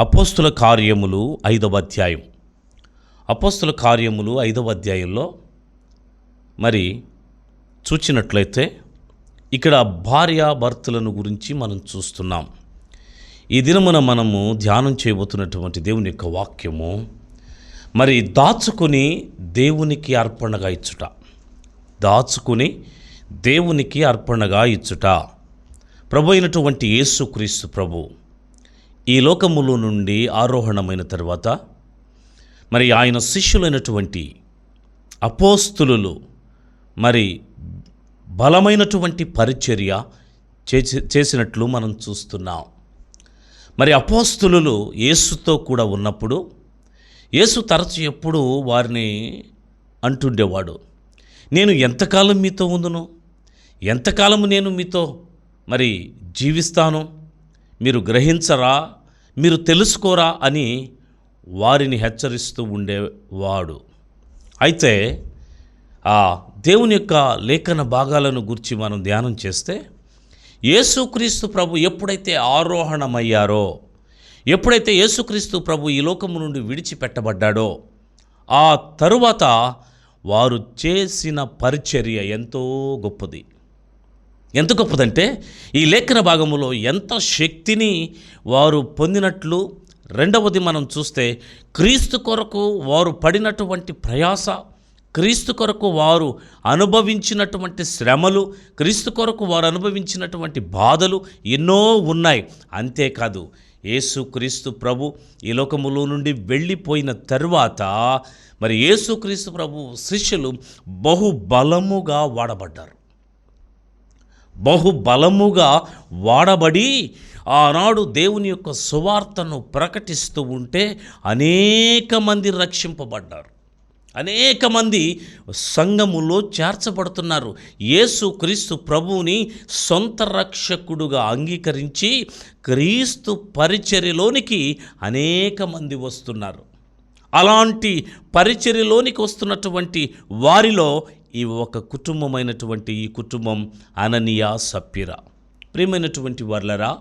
అపోస్తుల కార్యములు ఐదవ అధ్యాయం. అపోస్తుల కార్యములు ఐదవ అధ్యాయంలో మరి చూచినట్లయితే ఇక్కడ భార్యాభర్తలను గురించి మనం చూస్తున్నాం. ఈ దినమున మనము ధ్యానం చేయబోతున్నటువంటి దేవుని యొక్క వాక్యము మరి దాచుకుని దేవునికి అర్పణగా ఇచ్చుట. దాచుకుని దేవునికి అర్పణగా ఇచ్చుట. ప్రభు అయినటువంటి యేసుక్రీస్తు ప్రభు. ఈ లోకములో నుండి ఆరోహణమైన తర్వాత మరి ఆయన శిష్యులైనటువంటి అపోస్తులు మరి బలమైనటువంటి పరిచర్య చేసి చేసినట్లు మనం చూస్తున్నాం. మరి అపోస్తులు యేసుతో కూడా ఉన్నప్పుడు యేసు తరచు ఎప్పుడు వారిని అంటుండేవాడు. నేను ఎంతకాలం మీతో ఉందును ఎంతకాలము నేను మీతో మరి జీవిస్తాను? మీరు గ్రహించరా మీరు తెలుసుకోరా అని వారిని హెచ్చరిస్తూ ఉండేవాడు. అయితే ఆ దేవుని యొక్క లేఖన భాగాలను గురించి మనం ధ్యానం చేస్తే యేసుక్రీస్తు ప్రభు ఎప్పుడైతే ఆరోహణమయ్యారో ఎప్పుడైతే యేసుక్రీస్తు ప్రభు ఈ లోకము నుండి విడిచిపెట్టబడ్డాడో ఆ తరువాత వారు చేసిన పరిచర్య ఎంతో గొప్పది. ఎంత గొప్పదంటే ఈ లేఖన భాగములో ఎంత శక్తిని వారు పొందినట్లు రెండవది మనం చూస్తే క్రీస్తు కొరకు వారు పడినటువంటి ప్రయాస క్రీస్తు కొరకు వారు అనుభవించినటువంటి శ్రమలు క్రీస్తు కొరకు వారు అనుభవించినటువంటి బాధలు ఎన్నో ఉన్నాయి. అంతేకాదు ఏసుక్రీస్తు ప్రభు ఈ లోకములో నుండి వెళ్ళిపోయిన తర్వాత మరి యేసుక్రీస్తు ప్రభు శిష్యులు బహుబలముగా వాడబడ్డారు. బహుబలముగా వాడబడి ఆనాడు దేవుని యొక్క సువార్తను ప్రకటిస్తూ ఉంటే అనేక మంది రక్షింపబడ్డారు. అనేక మంది సంఘములో చేర్చబడుతున్నారు. యేసు క్రీస్తు ప్రభువుని సొంత రక్షకుడుగా అంగీకరించి క్రీస్తు పరిచర్యలోనికి అనేక మంది వస్తున్నారు. అలాంటి పరిచర్యలోనికి వస్తున్నటువంటి వారిలో ఈ ఒక కుటుంబమైనటువంటి ఈ కుటుంబం అననీయ సప్పిర. ప్రియమైనటువంటి వర్లరా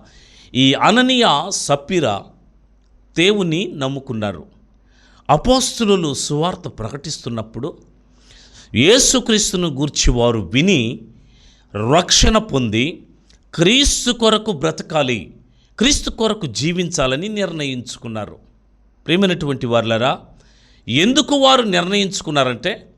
ఈ అననీయ సప్పిర దేవుని నమ్ముకున్నారు. అపోస్తులు సువార్త ప్రకటిస్తున్నప్పుడు యేసుక్రీస్తును గూర్చి వారు విని రక్షణ పొంది క్రీస్తు కొరకు బ్రతకాలి క్రీస్తు కొరకు జీవించాలని నిర్ణయించుకున్నారు. ప్రేమైనటువంటి వారులరా ఎందుకు వారు నిర్ణయించుకున్నారంటే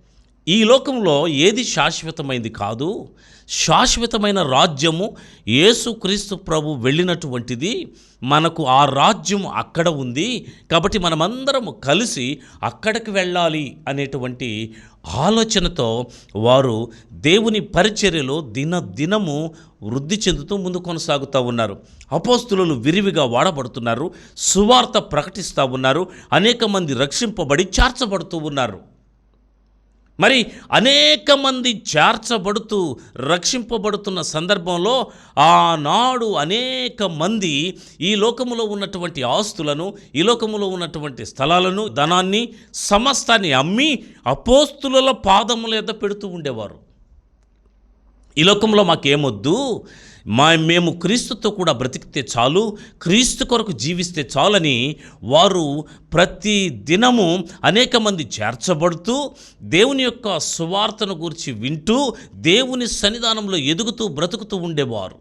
ఈ లోకంలో ఏది శాశ్వతమైంది కాదు. శాశ్వతమైన రాజ్యము యేసుక్రీస్తు ప్రభు వెళ్ళినటువంటిది. మనకు ఆ రాజ్యం అక్కడ ఉంది. కాబట్టి మనమందరం కలిసి అక్కడికి వెళ్ళాలి అనేటువంటి ఆలోచనతో వారు దేవుని పరిచర్యలో దిన దినము వృద్ధి చెందుతూ ముందు కొనసాగుతూ ఉన్నారు. అపోస్తులు విరివిగా వాడబడుతున్నారు. సువార్త ప్రకటిస్తూ ఉన్నారు. అనేక మంది రక్షింపబడి చేర్చబడుతూ ఉన్నారు. మరి అనేక మంది చేర్చబడుతూ రక్షింపబడుతున్న సందర్భంలో ఆనాడు అనేక మంది ఈ లోకములో ఉన్నటువంటి ఆస్తులను ఈ లోకములో ఉన్నటువంటి స్థలాలను ధనాన్ని సమస్తాన్ని అమ్మి అపోస్తుల పాదముల ఎద్ద పెడుతూ ఉండేవారు. ఈ లోకంలో మాకేమొద్దు? మా మేము క్రీస్తుతో కూడా బ్రతికితే చాలు క్రీస్తు కొరకు జీవిస్తే చాలని వారు ప్రతి దినము అనేక మంది చేర్చబడుతూ దేవుని యొక్క సువార్తను గురించి వింటూ దేవుని సన్నిధానంలో ఎదుగుతూ బ్రతుకుతూ ఉండేవారు.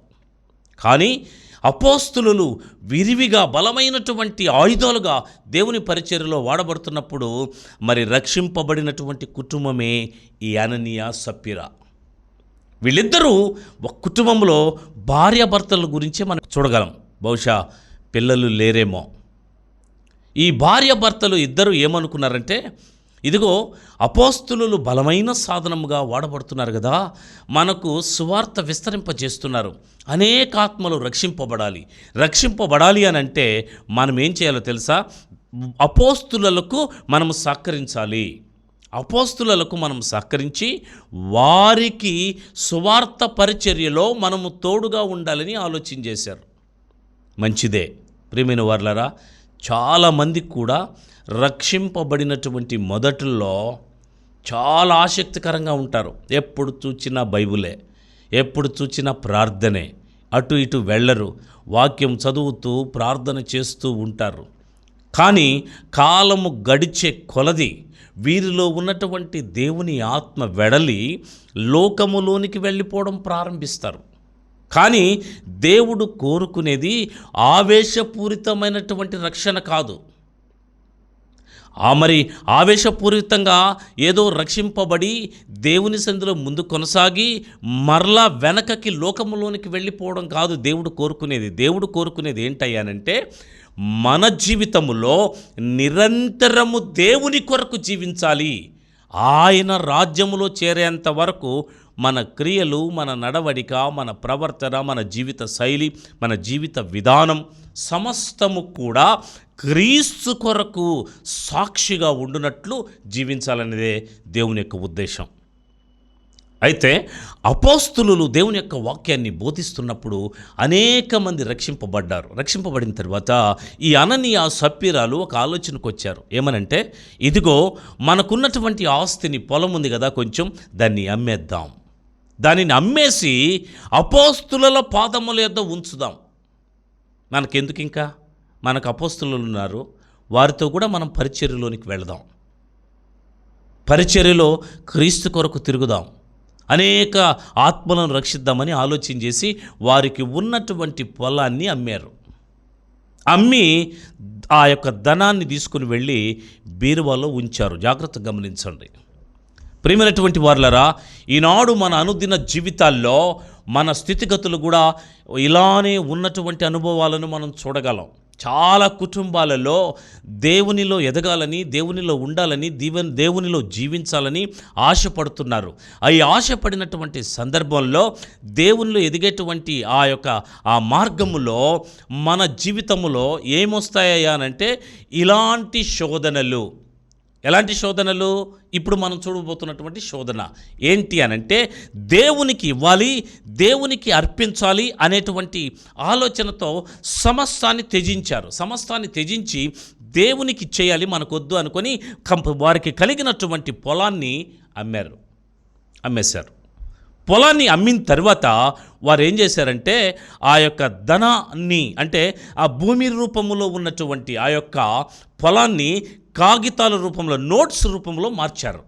కానీ అపోస్తులు విరివిగా బలమైనటువంటి ఆయుధాలుగా దేవుని పరిచర్యలో వాడబడుతున్నప్పుడు మరి రక్షింపబడినటువంటి కుటుంబమే ఈ అననీయ సప్పిరా వీళ్ళిద్దరూ ఒక కుటుంబంలో భార్యాభర్తల గురించే మనం చూడగలం. బహుశా పిల్లలు లేరేమో. ఈ భార్యాభర్తలు ఇద్దరు ఏమనుకున్నారంటే ఇదిగో అపోస్తులు బలమైన సాధనముగా వాడబడుతున్నారు కదా మనకు సువార్త విస్తరింపజేస్తున్నారు. అనేక ఆత్మలు రక్షింపబడాలి. రక్షింపబడాలి అని అంటే మనం ఏం చేయాలో తెలుసా? అపోస్తులకు మనము సహకరించాలి. అపోస్తులకు మనం సహకరించి వారికి సువార్త పరిచర్యలో మనము తోడుగా ఉండాలని ఆలోచన చేశారు. మంచిదే. ప్రియమైన వర్లరా చాలామంది కూడా రక్షింపబడినటువంటి మొదట్లో చాలా ఆసక్తికరంగా ఉంటారు. ఎప్పుడు చూచినా బైబులే ఎప్పుడు చూచినా ప్రార్థనే అటు ఇటు వెళ్ళరు వాక్యం చదువుతూ ప్రార్థన చేస్తూ ఉంటారు. కానీ కాలము గడిచే కొలది వీరిలో ఉన్నటువంటి దేవుని ఆత్మ వెడలి లోకములోనికి వెళ్ళిపోవడం ప్రారంభిస్తారు. కానీ దేవుడు కోరుకునేది ఆవేశపూరితమైనటువంటి రక్షణ కాదు. ఆ మరి ఆవేశపూరితంగా ఏదో రక్షింపబడి దేవుని సంధిలో ముందు కొనసాగి మరలా వెనకకి లోకములోనికి వెళ్ళిపోవడం కాదు దేవుడు కోరుకునేది. దేవుడు కోరుకునేది ఏంటయ్యానంటే మన జీవితములో నిరంతరము దేవుని కొరకు జీవించాలి. ఆయన రాజ్యములో చేరేంత వరకు మన క్రియలు మన నడవడిక మన ప్రవర్తన మన జీవిత శైలి మన జీవిత విధానం సమస్తము కూడా క్రీస్తు కొరకు సాక్షిగా ఉండునట్లు జీవించాలనేదే దేవుని యొక్క ఉద్దేశం. అయితే అపోస్తులు దేవుని యొక్క వాక్యాన్ని బోధిస్తున్నప్పుడు అనేక మంది రక్షింపబడ్డారు. రక్షింపబడిన తర్వాత ఈ అననీయ సప్పిరాలు ఒక ఆలోచనకు వచ్చారు. ఏమనంటే ఇదిగో మనకున్నటువంటి ఆస్తిని పొలం ఉంది కదా కొంచెం దాన్ని అమ్మేద్దాం. దానిని అమ్మేసి అపోస్తుల పాదముల యొద్ద ఉంచుదాం. మనకెందుకు ఇంకా మనకు అపోస్తులు ఉన్నారు. వారితో కూడా మనం పరిచర్యలోనికి వెళదాం. పరిచర్యలో క్రీస్తు కొరకు తిరుగుదాం. అనేక ఆత్మలను రక్షిద్దామని ఆలోచన చేసి వారికి ఉన్నటువంటి పొలాన్ని అమ్మారు. అమ్మి ఆ యొక్క ధనాన్ని తీసుకుని వెళ్ళి బీరువాలో ఉంచారు. జాగ్రత్తగా గమనించండి. ప్రేమైనటువంటి వారులరా ఈనాడు మన అనుదిన జీవితాల్లో మన స్థితిగతులు కూడా ఇలానే ఉన్నటువంటి అనుభవాలను మనం చూడగలం. చాలా కుటుంబాలలో దేవునిలో ఎదగాలని దేవునిలో ఉండాలని దీవెన దేవునిలో జీవించాలని ఆశపడుతున్నారు. ఈ ఆశపడినటువంటి సందర్భంలో దేవునిలో ఎదిగేటువంటి ఆ యొక్క ఆ మార్గములో మన జీవితములో ఏమొస్తాయా అంటే ఇలాంటి శోధనలు. ఎలాంటి శోధనలు? ఇప్పుడు మనం చూడబోతున్నటువంటి శోధన ఏంటి అనంటే దేవునికి ఇవ్వాలి దేవునికి అర్పించాలి అనేటువంటి ఆలోచనతో సమస్తాన్ని త్యజించారు. సమస్తాన్ని త్యజించి దేవునికి చేయాలి మనకొద్దు అనుకొని కంప వారికి కలిగినటువంటి పొలాన్ని అమ్మారు. అమ్మేశారు. పొలాన్ని అమ్మిన తర్వాత వారు ఏం చేశారంటే ఆ యొక్క ధనాన్ని అంటే ఆ భూమి రూపంలో ఉన్నటువంటి ఆ యొక్క పొలాన్ని కాగితాల రూపంలో నోట్స్ రూపంలో మార్చారు.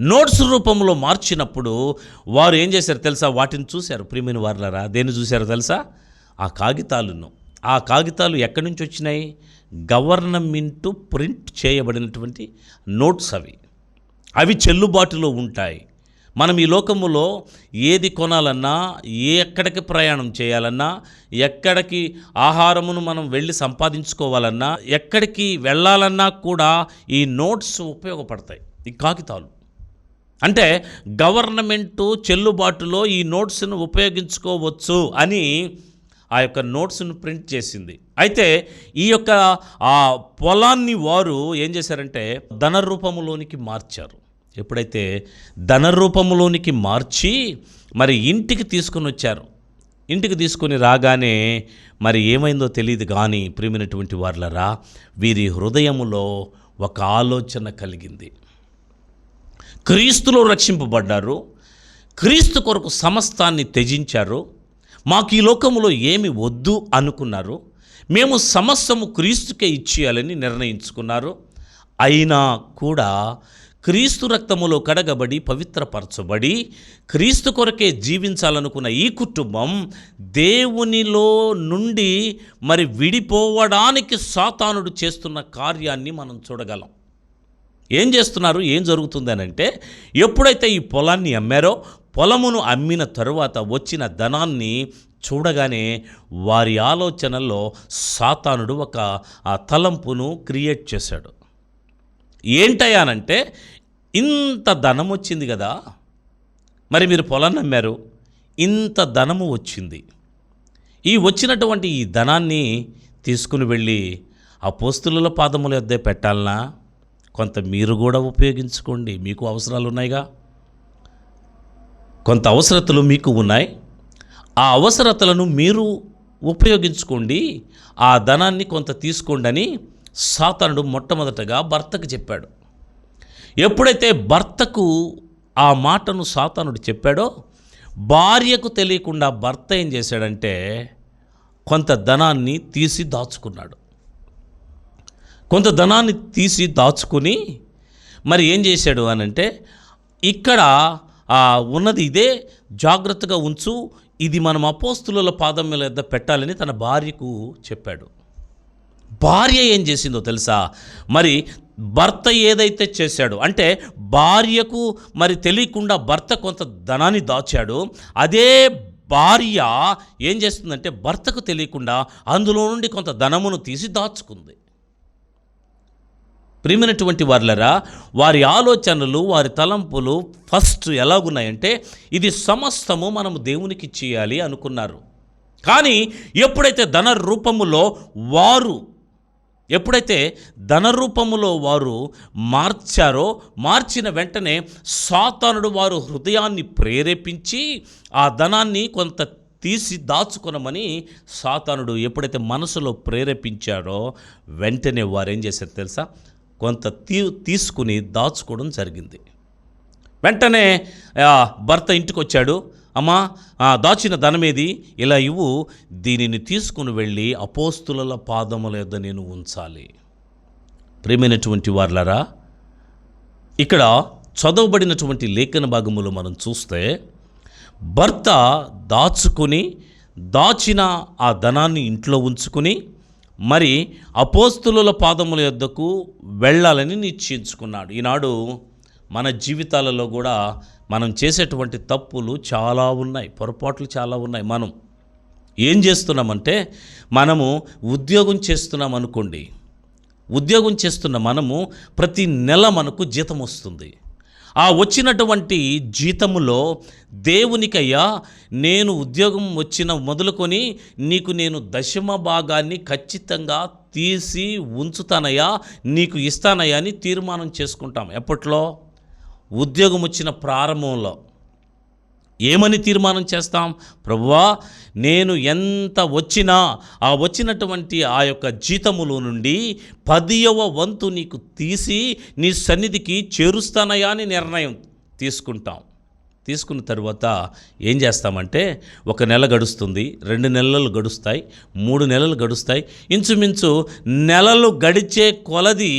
నోట్స్ రూపంలో మార్చినప్పుడు వారు ఏం చేశారు తెలుసా? వాటిని చూశారు. ప్రియమైన వారులరా దేన్ని చూశారు తెలుసా? ఆ కాగితాలను. ఆ కాగితాలు ఎక్కడి నుంచి వచ్చినాయి? గవర్నమెంట్ ప్రింట్ చేయబడినటువంటి నోట్స్ అవి. అవి చెల్లుబాటులో ఉంటాయి. మనం ఈ లోకములో ఏది కొనాలన్నా ఏ ఎక్కడికి ప్రయాణం చేయాలన్నా ఎక్కడికి ఆహారమును మనం వెళ్ళి సంపాదించుకోవాలన్నా ఎక్కడికి వెళ్ళాలన్నా కూడా ఈ నోట్స్ ఉపయోగపడతాయి ఈ కాగితాలు. అంటే గవర్నమెంటు చెల్లుబాటులో ఈ నోట్స్ను ఉపయోగించుకోవచ్చు అని ఆ యొక్క నోట్స్ను ప్రింట్ చేసింది. అయితే ఈ యొక్క ఆ పొలాన్ని వారు ఏం చేశారంటే ధన రూపంలోనికి మార్చారు. ఎప్పుడైతే ధనరూపంలోనికి మార్చి మరి ఇంటికి తీసుకొని వచ్చారు. ఇంటికి తీసుకొని రాగానే మరి ఏమైందో తెలియదు కానీ ప్రియమైనటువంటి వార్లరా వీరి హృదయములో ఒక ఆలోచన కలిగింది. క్రీస్తులో రక్షింపబడ్డారు. క్రీస్తు కొరకు సమస్తాన్ని త్యజించారు. మాకు ఈ లోకములో ఏమి వద్దు అనుకున్నారు. మేము సమస్తము క్రీస్తుకే ఇచ్చేయాలని నిర్ణయించుకున్నారు. అయినా కూడా క్రీస్తు రక్తములో కడగబడి పవిత్రపరచబడి క్రీస్తు కొరకే జీవించాలనుకున్న ఈ కుటుంబం దేవునిలో నుండి మరి విడిపోవడానికి సాతానుడు చేస్తున్న కార్యాన్ని మనం చూడగలం. ఏం చేస్తున్నారు? ఏం జరుగుతుందనంటే ఎప్పుడైతే ఈ పొలాన్ని అమ్మారో పొలమును అమ్మిన తరువాత వచ్చిన ధనాన్ని చూడగానే వారి ఆలోచనల్లో సాతానుడు ఒక ఆ తలంపును క్రియేట్ చేశాడు. ఏంటయ్యానంటే ఇంత ధనం వచ్చింది కదా మరి మీరు పొలాన్ని నమ్మారు ఇంత ధనము వచ్చింది. ఈ వచ్చినటువంటి ఈ ధనాన్ని తీసుకుని వెళ్ళి ఆ పోస్తుల పాదముల యొద్దే పెట్టాలనా? కొంత మీరు కూడా ఉపయోగించుకోండి మీకు అవసరాలు ఉన్నాయిగా. కొంత అవసరతలు మీకు ఉన్నాయి. ఆ అవసరతలను మీరు ఉపయోగించుకోండి ఆ ధనాన్ని కొంత తీసుకోండి అని సాతనుడు మొట్టమొదటగా భర్తకు చెప్పాడు. ఎప్పుడైతే భర్తకు ఆ మాటను సాతానుడు చెప్పాడో భార్యకు తెలియకుండా భర్త ఏం చేశాడంటే కొంత ధనాన్ని తీసి దాచుకున్నాడు. కొంత ధనాన్ని తీసి దాచుకొని మరి ఏం చేశాడు అని అంటే ఇక్కడ ఆ, ఉన్నది ఇదే జాగ్రత్తగా ఉంచు ఇది మనం అపోస్తుల పాదం మీద పెట్టాలని తన భార్యకు చెప్పాడు. భార్య ఏం చేసిందో తెలుసా? మరి భర్త ఏదైతే చేశాడో అంటే భార్యకు మరి తెలియకుండా భర్త కొంత ధనాన్ని దాచాడు అదే భార్య ఏం చేస్తుందంటే భర్తకు తెలియకుండా అందులో నుండి కొంత ధనమును తీసి దాచుకుంది. ప్రియమైనటువంటి వారులరా వారి ఆలోచనలు వారి తలంపులు ఫస్ట్ ఎలాగున్నాయంటే ఇది సమస్తము మనము దేవునికి చేయాలి అనుకున్నారు. కానీ ఎప్పుడైతే ధన రూపములో వారు ఎప్పుడైతే ధన రూపములో వారు మార్చారో మార్చిన వెంటనే సాతానుడు వారు హృదయాన్ని ప్రేరేపించి ఆ ధనాన్ని కొంత తీసి దాచుకునమని సాతానుడు ఎప్పుడైతే మనసులో ప్రేరేపించారో వెంటనే వారు ఏం చేశారు తెలుసా? కొంత తీ తీసుకుని దాచుకోవడం జరిగింది. వెంటనే భర్త ఇంటికి వచ్చాడు అమ్మా ఆ, దాచిన ధనమేది? ఇలా ఇవ్వు. దీనిని తీసుకుని వెళ్ళి అపోస్తుల పాదముల యొద్ద నేను ఉంచాలి. ప్రేమైనటువంటి వార్లరా ఇక్కడ చదవబడినటువంటి లేఖన భాగములు మనం చూస్తే భర్త దాచుకుని దాచిన ఆ ధనాన్ని ఇంట్లో ఉంచుకుని మరి అపోస్తుల పాదముల యొద్దకు వెళ్ళాలని నిశ్చయించుకున్నాడు. ఈనాడు మన జీవితాలలో కూడా మనం చేసేటువంటి తప్పులు చాలా ఉన్నాయి పొరపాట్లు చాలా ఉన్నాయి. మనం ఏం చేస్తున్నామంటే మనము ఉద్యోగం చేస్తున్నాం అనుకోండి ఉద్యోగం చేస్తున్న మనము ప్రతి నెల మనకు జీతం వస్తుంది. ఆ వచ్చినటువంటి జీతములో దేవునికయ్యా నేను ఉద్యోగం వచ్చిన మొదలుకొని నీకు నేను దశమ భాగాన్ని ఖచ్చితంగా తీసి ఉంచుతానయ్యా నీకు ఇస్తానయ్యా అని తీర్మానం చేసుకుంటాం. ఎప్పట్లో? ఉద్యోగం వచ్చిన ప్రారంభంలో ఏమని తీర్మానం చేస్తాం? ప్రభువా నేను ఎంత వచ్చినా ఆ వచ్చినటువంటి ఆ యొక్క జీతములో నుండి పదియవ వంతు నీకు తీసి నీ సన్నిధికి చేరుస్తానయా అని నిర్ణయం తీసుకుంటాం. తీసుకున్న తర్వాత ఏం చేస్తామంటే ఒక నెల గడుస్తుంది రెండు నెలలు గడుస్తాయి మూడు నెలలు గడుస్తాయి. ఇంచుమించు నెలలు గడిచే కొలది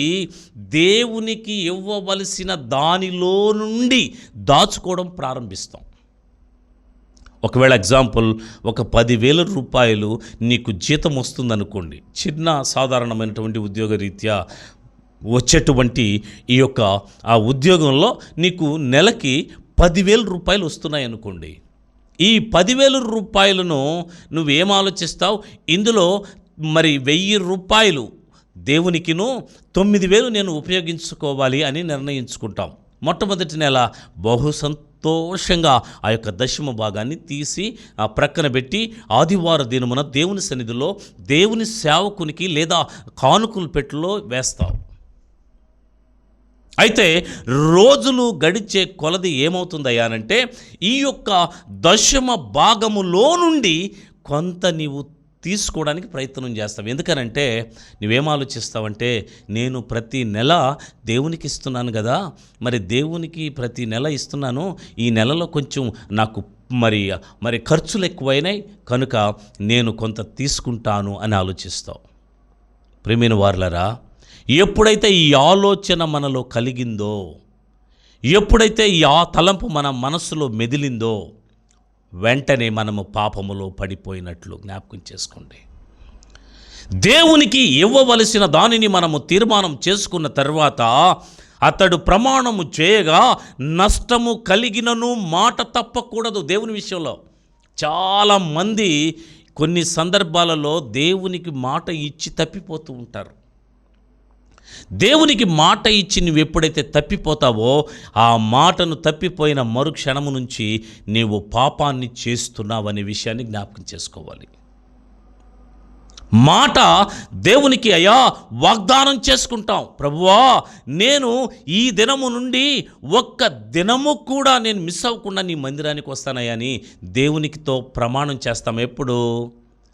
దేవునికి ఇవ్వవలసిన దానిలో నుండి దాచుకోవడం ప్రారంభిస్తాం. ఒకవేళ ఎగ్జాంపుల్ ఒక పదివేల రూపాయలు నీకు జీతం వస్తుందనుకోండి చిన్న సాధారణమైనటువంటి ఉద్యోగ రీత్యా వచ్చేటువంటి ఈ యొక్క ఆ ఉద్యోగంలో నీకు నెలకి పదివేల రూపాయలు వస్తున్నాయి అనుకోండి. ఈ పదివేల రూపాయలను నువ్వేం ఆలోచిస్తావు? ఇందులో మరి వెయ్యి రూపాయలు దేవునికిను తొమ్మిది వేలు నేను ఉపయోగించుకోవాలి అని నిర్ణయించుకుంటాం. మొట్టమొదటి నెల బహు సంతోషంగా ఆ యొక్క దశమ భాగాన్ని తీసి ఆ ప్రక్కన పెట్టి ఆదివార దినమున దేవుని సన్నిధిలో దేవుని సేవకునికి లేదా కానుకలు పెట్టులో వేస్తావు. అయితే రోజులు గడిచే కొలది ఏమవుతుందయ్యానంటే ఈ యొక్క దశమ భాగములో నుండి కొంత నీవు తీసుకోవడానికి ప్రయత్నం చేస్తావు. ఎందుకనంటే నువ్వేం ఆలోచిస్తావంటే నేను ప్రతి నెల దేవునికి ఇస్తున్నాను కదా మరి దేవునికి ప్రతి నెల ఇస్తున్నాను ఈ నెలలో కొంచెం నాకు మరి మరి ఖర్చులు ఎక్కువైనాయి కనుక నేను కొంత తీసుకుంటాను అని ఆలోచిస్తావు. ప్రేమైన వార్లరా ఎప్పుడైతే ఈ ఆలోచన మనలో కలిగిందో ఎప్పుడైతే ఈ ఆ తలంపు మన మనస్సులో మెదిలిందో వెంటనే మనము పాపములో పడిపోయినట్లు జ్ఞాపకం చేసుకోండి. దేవునికి ఇవ్వవలసిన దానిని మనము తీర్మానం చేసుకున్న తర్వాత అతడు ప్రమాణము చేయగా నష్టము కలిగినను మాట తప్పకూడదు దేవుని విషయంలో. చాలామంది కొన్ని సందర్భాలలో దేవునికి మాట ఇచ్చి తప్పిపోతూ ఉంటారు. దేవునికి మాట ఇచ్చి నువ్వు ఎప్పుడైతే తప్పిపోతావో ఆ మాటను తప్పిపోయిన మరుక్షణము నుంచి నీవు పాపాన్ని చేస్తున్నావనే విషయాన్ని జ్ఞాపకం చేసుకోవాలి. మాట దేవునికి అయ్యా వాగ్దానం చేసుకుంటాం. ప్రభువా నేను ఈ దినము నుండి ఒక్క దినము కూడా నేను మిస్ అవ్వకుండా నీ మందిరానికి వస్తానయ్యా అని దేవునికితో ప్రమాణం చేస్తాం. ఎప్పుడు?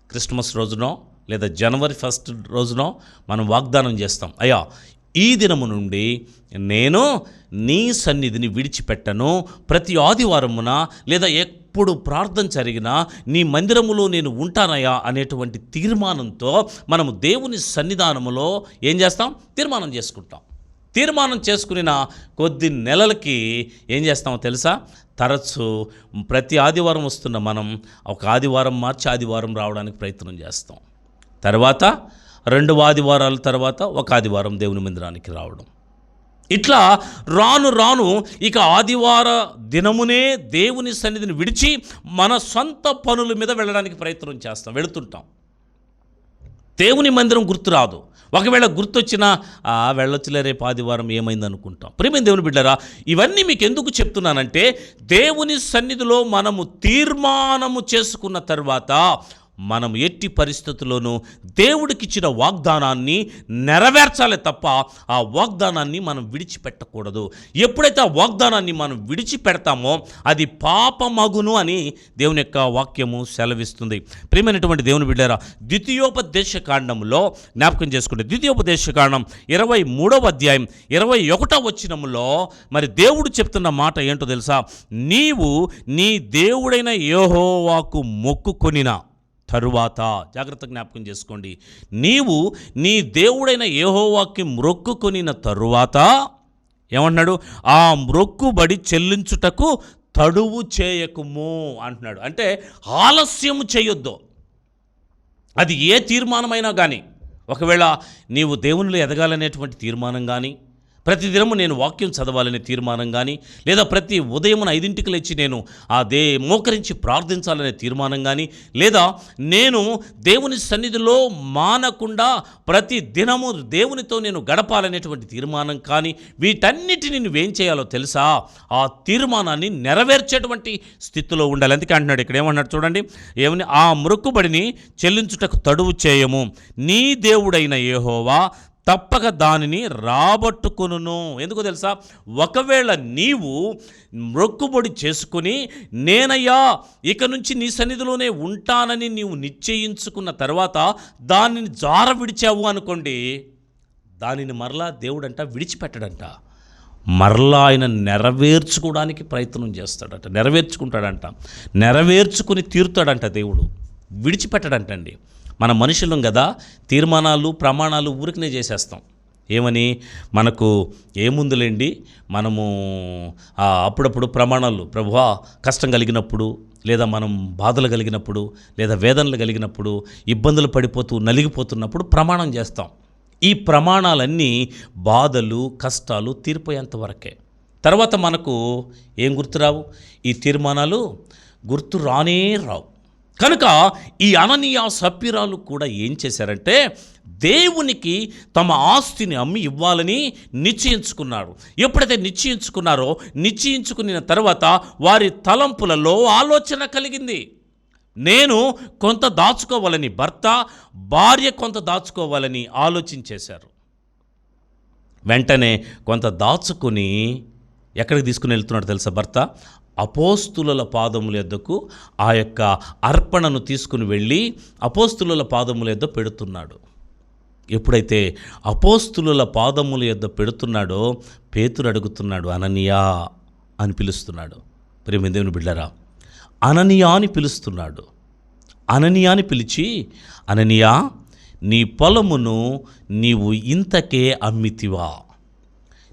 క్రిస్మస్ రోజునో? లేదా జనవరి ఫస్ట్ రోజున మనం వాగ్దానం చేస్తాం. అయ్యా ఈ దినము నుండి నేను నీ సన్నిధిని విడిచిపెట్టను. ప్రతి ఆదివారమున లేదా ఎప్పుడు ప్రార్థన జరిగినా నీ మందిరములో నేను ఉంటానయా అనేటువంటి తీర్మానంతో మనము దేవుని సన్నిధానములో ఏం చేస్తాం? తీర్మానం చేసుకుంటాం. తీర్మానం చేసుకున్న కొద్ది నెలలకి ఏం చేస్తామో తెలుసా? తరచు ప్రతి ఆదివారం వస్తున్న మనం ఒక ఆదివారం మార్చి ఆదివారం రావడానికి ప్రయత్నం చేస్తాం. తర్వాత రెండు ఆదివారాల తర్వాత ఒక ఆదివారం దేవుని మందిరానికి రావడం. ఇట్లా రాను రాను ఇక ఆదివార దినమునే దేవుని సన్నిధిని విడిచి మన సొంత పనుల మీద వెళ్ళడానికి ప్రయత్నం చేస్తాం వెళుతుంటాం. దేవుని మందిరం గుర్తు రాదు. ఒకవేళ గుర్తొచ్చినా ఆ వెళ్ళొచ్చులే రేపు ఆదివారం ఏమైంది అనుకుంటాం ప్రేమ దేవుని బిడ్డరా ఇవన్నీ మీకు ఎందుకు చెప్తున్నానంటే దేవుని సన్నిధిలో మనము తీర్మానము చేసుకున్న తర్వాత మనం ఎట్టి పరిస్థితుల్లోనూ దేవుడికిచ్చిన వాగ్దానాన్ని నెరవేర్చాలి తప్ప ఆ వాగ్దానాన్ని మనం విడిచిపెట్టకూడదు. ఎప్పుడైతే ఆ వాగ్దానాన్ని మనం విడిచిపెడతామో అది పాపమగును అని దేవుని యొక్క వాక్యము సెలవిస్తుంది. ప్రియమైనటువంటి దేవుని బిడ్డారా ద్వితీయోపదేశ కాండంలో జ్ఞాపకం చేసుకుంటే ద్వితీయోపదేశ కాండం ఇరవై మూడవ అధ్యాయం ఇరవై ఒకటో వచ్చినములో మరి దేవుడు చెప్తున్న మాట ఏంటో తెలుసా? నీవు నీ దేవుడైన యోహోవాకు మొక్కుకొనినా. తరువాత జాగ్రత్త జ్ఞాపకం చేసుకోండి. నీవు నీ దేవుడైన యెహోవాకి మ్రొక్కుకొనిన తరువాత ఏమన్నాడు ఆ మ్రొక్కుబడి చెల్లించుటకు తడువు చేయకుము అంటున్నాడు. అంటే ఆలస్యము చేయొద్దు. అది ఏ తీర్మానమైనా కానీ ఒకవేళ నీవు దేవునిలో ఎదగాలనేటువంటి తీర్మానం కానీ ప్రతిదినము నేను వాక్యం చదవాలనే తీర్మానం కానీ లేదా ప్రతి ఉదయం ఐదింటికి లేచి నేను ఆ దే మోకరించి ప్రార్థించాలనే తీర్మానం కానీ లేదా నేను దేవుని సన్నిధిలో మానకుండా ప్రతి దినము దేవునితో నేను గడపాలనేటువంటి తీర్మానం కానీ వీటన్నిటిని నువ్వేం చేయాలో తెలుసా? ఆ తీర్మానాన్ని నెరవేర్చేటువంటి స్థితిలో ఉండాలి. అందుకే అంటున్నాడు ఇక్కడ ఏమన్నాడు చూడండి ఏమని? ఆ మృక్కుబడిని చెల్లించుటకు తడువు చేయము. నీ దేవుడైన ఏహోవా తప్పక దానిని రాబట్టుకును ఎందుకు తెలుసా? ఒకవేళ నీవు మొక్కుబడి చేసుకుని నేనయ్యా ఇక నుంచి నీ సన్నిధిలోనే ఉంటానని నీవు నిశ్చయించుకున్న తర్వాత దానిని జార విడిచావు అనుకోండి దానిని మరలా దేవుడంట విడిచిపెట్టడంట. మరలా ఆయన నెరవేర్చుకోవడానికి ప్రయత్నం చేస్తాడంట. నెరవేర్చుకుంటాడంట. నెరవేర్చుకుని తీరుతాడంట దేవుడు. విడిచిపెట్టడంటండి. మన మనుషులం కదా తీర్మానాలు ప్రమాణాలు ఊరికనే చేసేస్తాం. ఏమని? మనకు ఏముందులేండి? మనము అప్పుడప్పుడు ప్రమాణాలు ప్రభువా కష్టం కలిగినప్పుడు లేదా మనం బాధలు కలిగినప్పుడు లేదా వేదనలు కలిగినప్పుడు ఇబ్బందులు పడిపోతూ నలిగిపోతున్నప్పుడు ప్రమాణం చేస్తాం. ఈ ప్రమాణాలన్నీ బాధలు కష్టాలు తీరిపోయేంత వరకే. తర్వాత మనకు ఏం గుర్తురావు? ఈ తీర్మానాలు గుర్తు రానే రావు. కనుక ఈ అననీయ సప్పిరాలు కూడా ఏం చేశారంటే దేవునికి తమ ఆస్తిని అమ్మి ఇవ్వాలని నిశ్చయించుకున్నారు. ఎప్పుడైతే నిశ్చయించుకున్నారో నిశ్చయించుకున్న తర్వాత వారి తలంపులలో ఆలోచన కలిగింది. నేను కొంత దాచుకోవాలని భర్త భార్య కొంత దాచుకోవాలని ఆలోచించేశారు. వెంటనే కొంత దాచుకుని ఎక్కడికి తీసుకుని వెళ్తున్నాడు తెలుసా భర్త? అపోస్తుల పాదముల యొద్దకు ఆ యొక్క అర్పణను తీసుకుని వెళ్ళి అపోస్తుల పాదముల యొద్ద పెడుతున్నాడు. ఎప్పుడైతే అపోస్తుల పాదముల యొద్ద పెడుతున్నాడో పేతురు అడుగుతున్నాడు అననియా అని పిలుస్తున్నాడు. ప్రేమ దేవుని బిడ్డరా అననియా అని పిలుస్తున్నాడు. అననియా అని పిలిచి అననియా నీ పొలమును నీవు ఇంతకే అమ్మితివా?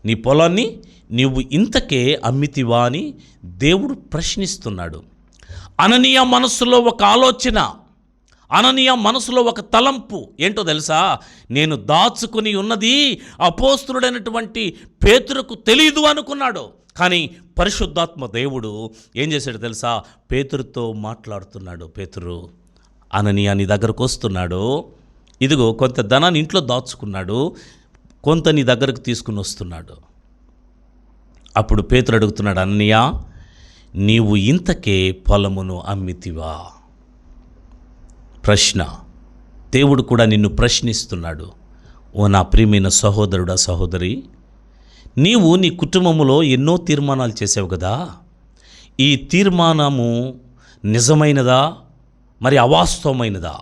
నీ పొలాన్ని నీవు ఇంతకే అమ్మితివా అని దేవుడు ప్రశ్నిస్తున్నాడు. అననీయ మనస్సులో ఒక ఆలోచన అననీయ మనసులో ఒక తలంపు ఏంటో తెలుసా? నేను దాచుకుని ఉన్నది అపోస్తుడైనటువంటి పేతురుకు తెలీదు అనుకున్నాడు. కానీ పరిశుద్ధాత్మ దేవుడు ఏం చేశాడు తెలుసా? పేతురుతో మాట్లాడుతున్నాడు. పేతురు అననీయ నీ దగ్గరకు వస్తున్నాడు. ఇదిగో కొంత ధనాన్ని ఇంట్లో దాచుకున్నాడు. కొంత నీ దగ్గరకు తీసుకుని వస్తున్నాడు. అప్పుడు పేతుడు అడుగుతున్నాడు అన్నయ్య నీవు ఇంతకే పొలమును అమ్మితివా? ప్రశ్న దేవుడు కూడా నిన్ను ప్రశ్నిస్తున్నాడు. ఓ నా ప్రియమైన సహోదరుడా సహోదరి నీవు నీ కుటుంబములో ఎన్నో తీర్మానాలు చేసావు కదా? ఈ తీర్మానము నిజమైనదా? మరి అవాస్తవమైనదా?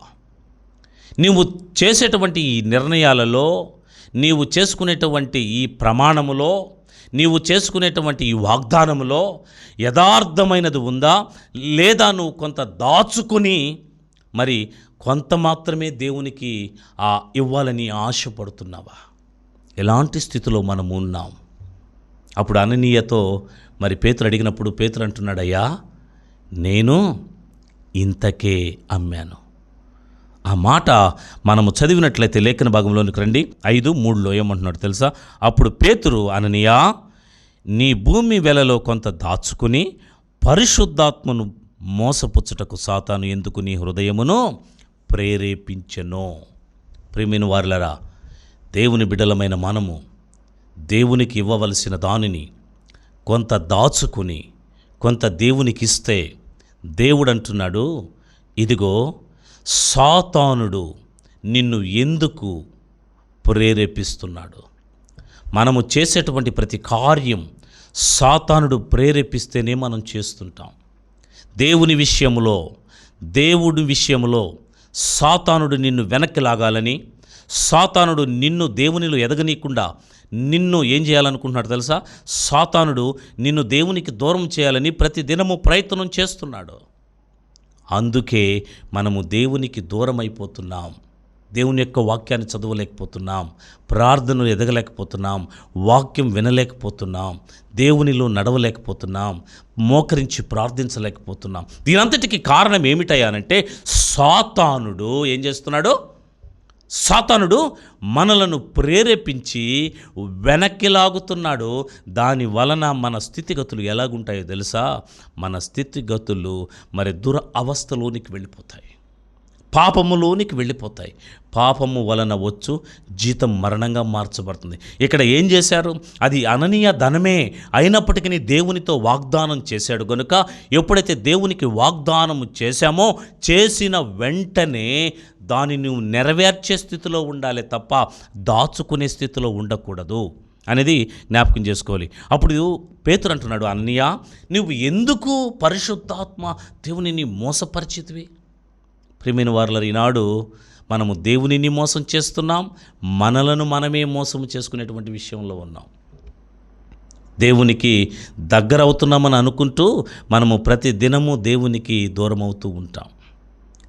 నీవు చేసేటువంటి ఈ నిర్ణయాలలో నీవు చేసుకునేటువంటి ఈ ప్రమాణములో నీవు చేసుకునేటువంటి ఈ వాగ్దానములో యథార్థమైనది ఉందా? లేదా నువ్వు కొంత దాచుకుని మరి కొంత మాత్రమే దేవునికి ఆ ఇవ్వాలని ఆశపడుతున్నావా? ఎలాంటి స్థితిలో మనం ఉన్నాం? అప్పుడు అననీయతో మరి పేతురు అడిగినప్పుడు పేతురు అంటున్నాడయ్యా నేను ఇంతకే అమ్మాను. ఆ మాట మనము చదివినట్లయితే లేఖన భాగంలోనికి రండి. ఐదు మూడులో ఏమంటున్నాడు తెలుసా? అప్పుడు పేతురు అననియా నీ భూమి వెలలో కొంత దాచుకుని పరిశుద్ధాత్మను మోసపుచ్చుటకు సాతాను ఎందుకు నీ హృదయమును ప్రేరేపించెనో? ప్రేమిన వారులరా దేవుని బిడలమైన మనము దేవునికి ఇవ్వవలసిన దానిని కొంత దాచుకుని కొంత దేవునికి ఇస్తే దేవుడు అంటున్నాడు ఇదిగో సాతానుడు నిన్ను ఎందుకు ప్రేరేపిస్తున్నాడు? మనము చేసేటువంటి ప్రతి కార్యం సాతానుడు ప్రేరేపిస్తేనే మనం చేస్తుంటాం. దేవుని విషయంలో దేవుడి విషయంలో సాతానుడు నిన్ను వెనక్కి లాగాలని సాతానుడు నిన్ను దేవునిలో ఎదగనీయకుండా నిన్ను ఏం చేయాలనుకుంటున్నాడు తెలుసా? సాతానుడు నిన్ను దేవునికి దూరం చేయాలని ప్రతి దినము ప్రయత్నం చేస్తున్నాడు. అందుకే మనము దేవునికి దూరం అయిపోతున్నాం దేవుని యొక్క వాక్యాన్ని చదవలేకపోతున్నాం. ప్రార్థనలు ఎదగలేకపోతున్నాం. వాక్యం వినలేకపోతున్నాం. దేవునిలో నడవలేకపోతున్నాం. మోకరించి ప్రార్థించలేకపోతున్నాం. దీనంతటికి కారణం ఏమిటయ్యానంటే సాతానుడు ఏం చేస్తున్నాడు? సాతానుడు మనలను ప్రేరేపించి వెనక్కి లాగుతున్నాడు. దాని వలన మన స్థితిగతులు ఎలాగుంటాయో తెలుసా? మన స్థితిగతులు మరి దురవస్థలోనికి వెళ్ళిపోతాయి. పాపములోనికి వెళ్ళిపోతాయి. పాపము వలన వచ్చు జీతం మరణంగా మార్చబడుతుంది. ఇక్కడ ఏం చేశారు? అది అననీయ ధనమే అయినప్పటికీ దేవునితో వాగ్దానం చేశాడు. కనుక ఎప్పుడైతే దేవునికి వాగ్దానం చేశామో చేసిన వెంటనే దాన్ని నువ్వు నెరవేర్చే స్థితిలో ఉండాలి తప్ప దాచుకునే స్థితిలో ఉండకూడదు అనేది జ్ఞాపకం చేసుకోవాలి. అప్పుడు పేతురు అంటున్నాడు అన్నయ్య నువ్వు ఎందుకు పరిశుద్ధాత్మ దేవునిని మోసపరిచితివి? ప్రియమైన వారుల ఈనాడు మనము దేవునిని మోసం చేస్తున్నాం మనలను మనమే మోసం చేసుకునేటువంటి విషయంలో ఉన్నాం. దేవునికి దగ్గర అవుతున్నామని అనుకుంటూ మనము ప్రతి దినము దేవునికి దూరం అవుతూ ఉంటాం.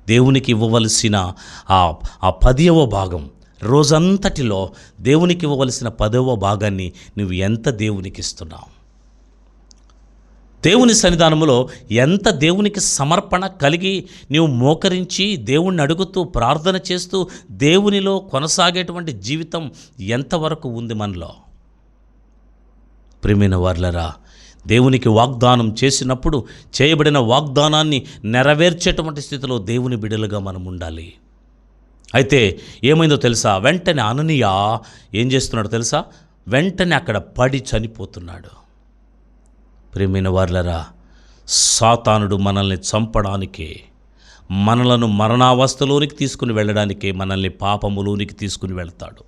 దేవునికి ఇవ్వవలసిన ఆ ఆ పదివ భాగం రోజంతటిలో దేవునికి ఇవ్వవలసిన పదవ భాగాన్ని నువ్వు ఎంత దేవునికి ఇస్తున్నావు దేవుని సన్నిధానంలో ఎంత దేవునికి సమర్పణ కలిగి నీవు మోకరించి దేవుణ్ణి అడుగుతూ ప్రార్థన చేస్తూ దేవునిలో కొనసాగేటువంటి జీవితం ఎంతవరకు ఉంది మనలో? ప్రేమైన వార్లరా దేవునికి వాగ్దానం చేసినప్పుడు చేయబడిన వాగ్దానాన్ని నెరవేర్చేటువంటి స్థితిలో దేవుని బిడలుగా మనం ఉండాలి. అయితే ఏమైందో తెలుసా? వెంటనే అననీయ ఏం చేస్తున్నాడు తెలుసా? వెంటనే అక్కడ పడి చనిపోతున్నాడు. ప్రేమైన వార్లరా సాతానుడు మనల్ని చంపడానికే మనలను మరణావస్థలోనికి తీసుకుని వెళ్ళడానికే మనల్ని పాపములోనికి తీసుకుని వెళ్తాడు.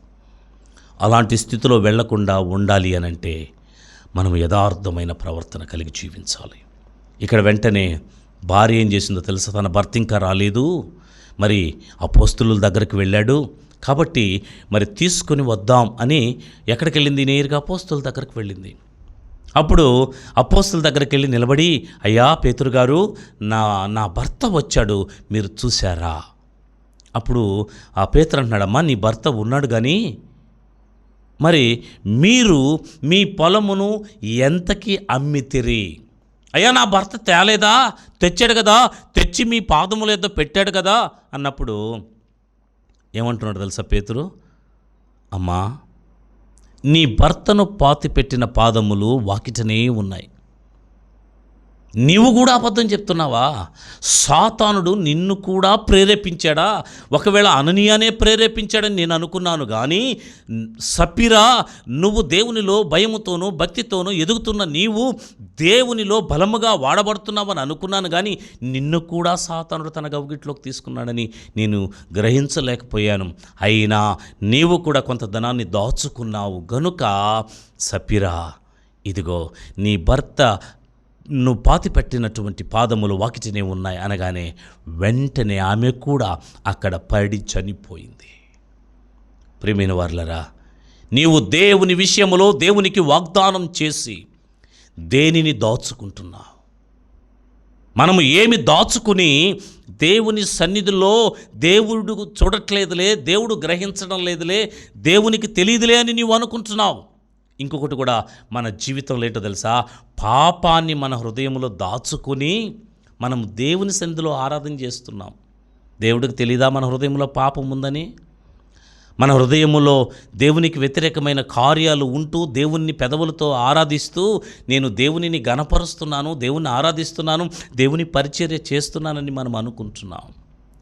అలాంటి స్థితిలో వెళ్ళకుండా ఉండాలి అనంటే మనం యథార్థమైన ప్రవర్తన కలిగి జీవించాలి. ఇక్కడ వెంటనే భార్య ఏం చేసిందో తెలుసా? తన భర్త ఇంకా రాలేదు. మరి అపోస్తుల దగ్గరికి వెళ్ళాడు. కాబట్టి మరి తీసుకొని వద్దాం అని ఎక్కడికి వెళ్ళింది నేరుగా అపోస్తుల దగ్గరికి వెళ్ళింది. అప్పుడు అపోస్తుల దగ్గరికి వెళ్ళి నిలబడి అయ్యా పేతురు గారు నా నా భర్త వచ్చాడు మీరు చూశారా? అప్పుడు ఆ పేతురు అంటున్నాడమ్మా నీ భర్త ఉన్నాడు కానీ మరి మీరు మీ పొలమును ఎంతకి అమ్మితిరి? అయ్యా నా భర్త తేలేదా? తెచ్చాడు కదా తెచ్చి మీ పాదములు ఏదో పెట్టాడు కదా అన్నప్పుడు ఏమంటున్నాడు తెలుసా పేతురు? అమ్మా నీ భర్తను పాతిపెట్టిన పాదములు వాకిటనే ఉన్నాయి. నీవు కూడా అబద్ధం చెప్తున్నావా? సాతానుడు నిన్ను కూడా ప్రేరేపించాడా? ఒకవేళ అననీయనే ప్రేరేపించాడని నేను అనుకున్నాను కానీ సపిరా నువ్వు దేవునిలో భయముతోనూ భక్తితోనూ ఎదుగుతున్న నీవు దేవునిలో బలముగా వాడబడుతున్నావని అనుకున్నాను కానీ నిన్ను కూడా సాతానుడు తన గవగిట్లోకి తీసుకున్నాడని నేను గ్రహించలేకపోయాను. అయినా నీవు కూడా కొంత ధనాన్ని దాచుకున్నావు గనుక సపిరా ఇదిగో నీ భర్త నువ్వు పాతి పెట్టినటువంటి పాదములు వాకిటినే ఉన్నాయి అనగానే వెంటనే ఆమె కూడా అక్కడ పడి చనిపోయింది. ప్రియమైన వర్లరా నీవు దేవుని విషయములో దేవునికి వాగ్దానం చేసి దేనిని దాచుకుంటున్నావు? మనము ఏమి దాచుకుని దేవుని సన్నిధిలో దేవుడు చూడట్లేదులే దేవుడు గ్రహించడం లేదులే దేవునికి తెలియదులే అని నీవు అనుకుంటున్నావు? ఇంకొకటి కూడా మన జీవితంలో ఏంటో తెలుసా? పాపాన్ని మన హృదయంలో దాచుకుని మనం దేవుని సన్నిధిలో ఆరాధన చేస్తున్నాం. దేవుడికి తెలీదా మన హృదయంలో పాపం ఉందని? మన హృదయములో దేవునికి వ్యతిరేకమైన కార్యాలు ఉంటూ దేవుణ్ణి పెదవులతో ఆరాధిస్తూ నేను దేవునిని గణపరుస్తున్నాను దేవుణ్ణి ఆరాధిస్తున్నాను దేవుని పరిచర్య చేస్తున్నానని మనం అనుకుంటున్నాం.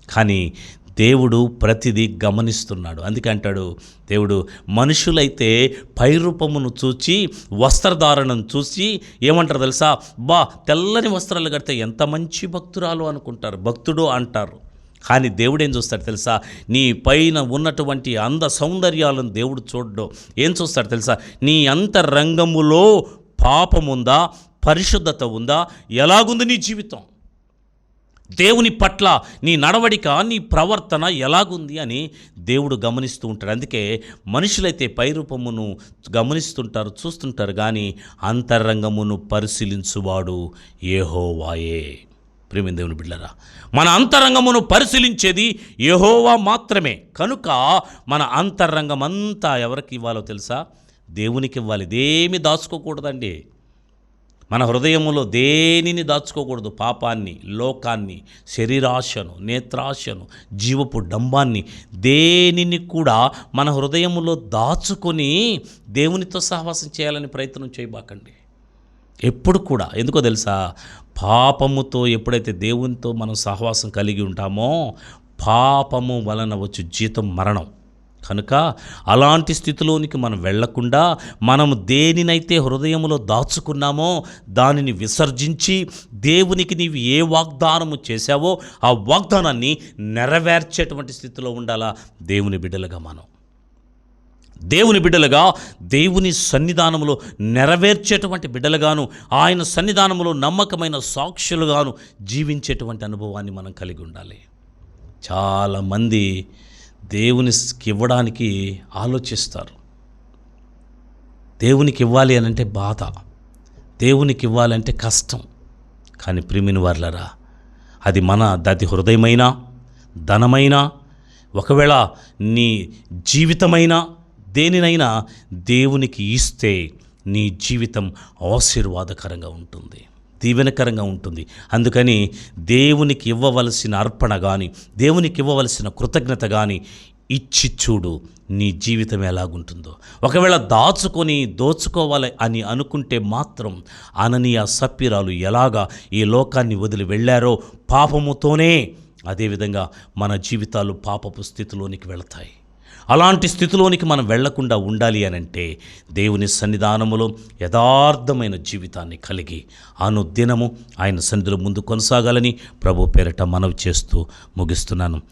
కానీ దేవుడు ప్రతిదీ గమనిస్తున్నాడు. అందుకే అంటాడు దేవుడు మనుషులైతే పైరూపమును చూచి వస్త్రధారణను చూసి ఏమంటారు తెలుసా? బా తెల్లని వస్త్రాలు కడితే ఎంత మంచి భక్తురాలు అనుకుంటారు. భక్తుడు అంటారు. కానీ దేవుడు ఏం చూస్తాడు తెలుసా? నీ పైన ఉన్నటువంటి అంద సౌందర్యాలను దేవుడు చూడడం. ఏం చూస్తాడు తెలుసా? నీ అంతరంగములో పాపముందా? పరిశుద్ధత ఉందా? ఎలాగుంది నీ జీవితం? దేవుని పట్ల నీ నడవడిక నీ ప్రవర్తన ఎలాగుంది అని దేవుడు గమనిస్తూ ఉంటాడు. అందుకే మనుషులైతే పైరూపమును గమనిస్తుంటారు చూస్తుంటారు కానీ అంతరంగమును పరిశీలించువాడు ఏహోవాయే ప్రేమిన దేవుని బిడ్డరా మన అంతరంగమును పరిశీలించేది యెహోవా మాత్రమే. కనుక మన అంతరంగం అంతా ఎవరికి ఇవ్వాలో తెలుసా? దేవునికి ఇవ్వాలి. ఇదేమి దాచుకోకూడదండి. మన హృదయములో దేనిని దాచుకోకూడదు? పాపాన్ని లోకాన్ని శరీరాశను నేత్రాశను జీవపు డంబాన్ని దేనిని కూడా మన హృదయములో దాచుకొని దేవునితో సహవాసం చేయాలని ప్రయత్నం చేయబాకండి. ఎప్పుడు కూడా. ఎందుకో తెలుసా? పాపముతో ఎప్పుడైతే దేవునితో మనం సహవాసం కలిగి ఉంటామో పాపము వలన వచ్చు జీతం మరణం. కనుక అలాంటి స్థితిలోనికి మనం వెళ్ళకుండా మనము దేనినైతే హృదయంలో దాచుకున్నామో దానిని విసర్జించి దేవునికి నీవు ఏ వాగ్దానము చేశావో ఆ వాగ్దానాన్ని నెరవేర్చేటువంటి స్థితిలో ఉండాలా? దేవుని బిడ్డలుగా మనం. దేవుని బిడ్డలుగా దేవుని సన్నిధానములో నెరవేర్చేటువంటి బిడ్డలుగాను ఆయన సన్నిధానములో నమ్మకమైన సాక్షులుగాను జీవించేటువంటి అనుభవాన్ని మనం కలిగి ఉండాలి. చాలామంది దేవునికి ఇవ్వడానికి ఆలోచిస్తారు. దేవునికి ఇవ్వాలి అని అంటే బాధ. దేవునికి ఇవ్వాలంటే కష్టం. కానీ ప్రిమిని వర్లరా అది మన దతి హృదయమైనా ధనమైనా ఒకవేళ నీ జీవితమైనా దేనినైనా దేవునికి ఇస్తే నీ జీవితం ఆశీర్వాదకరంగా ఉంటుంది. దీవెనకరంగా ఉంటుంది. అందుకని దేవునికి ఇవ్వవలసిన అర్పణ కానీ దేవునికి ఇవ్వవలసిన కృతజ్ఞత కానీ ఇచ్చి చూడు నీ జీవితం ఎలాగుంటుందో. ఒకవేళ దాచుకొని దోచుకోవాలి అని అనుకుంటే మాత్రం అననీయ సప్పిరాలు ఎలాగా ఈ లోకాన్ని వదిలి వెళ్ళారో పాపముతోనే అదేవిధంగా మన జీవితాలు పాపపు స్థితిలోనికి వెళతాయి. అలాంటి స్థితిలోనికి మనం వెళ్ళకుండా ఉండాలి అని అంటే దేవుని సన్నిధానములో యథార్థమైన జీవితాన్ని కలిగి అనుదినము ఆయన సన్నిధిలో ముందు కొనసాగాలని ప్రభు పేరట మనవి చేస్తూ ముగిస్తున్నాను.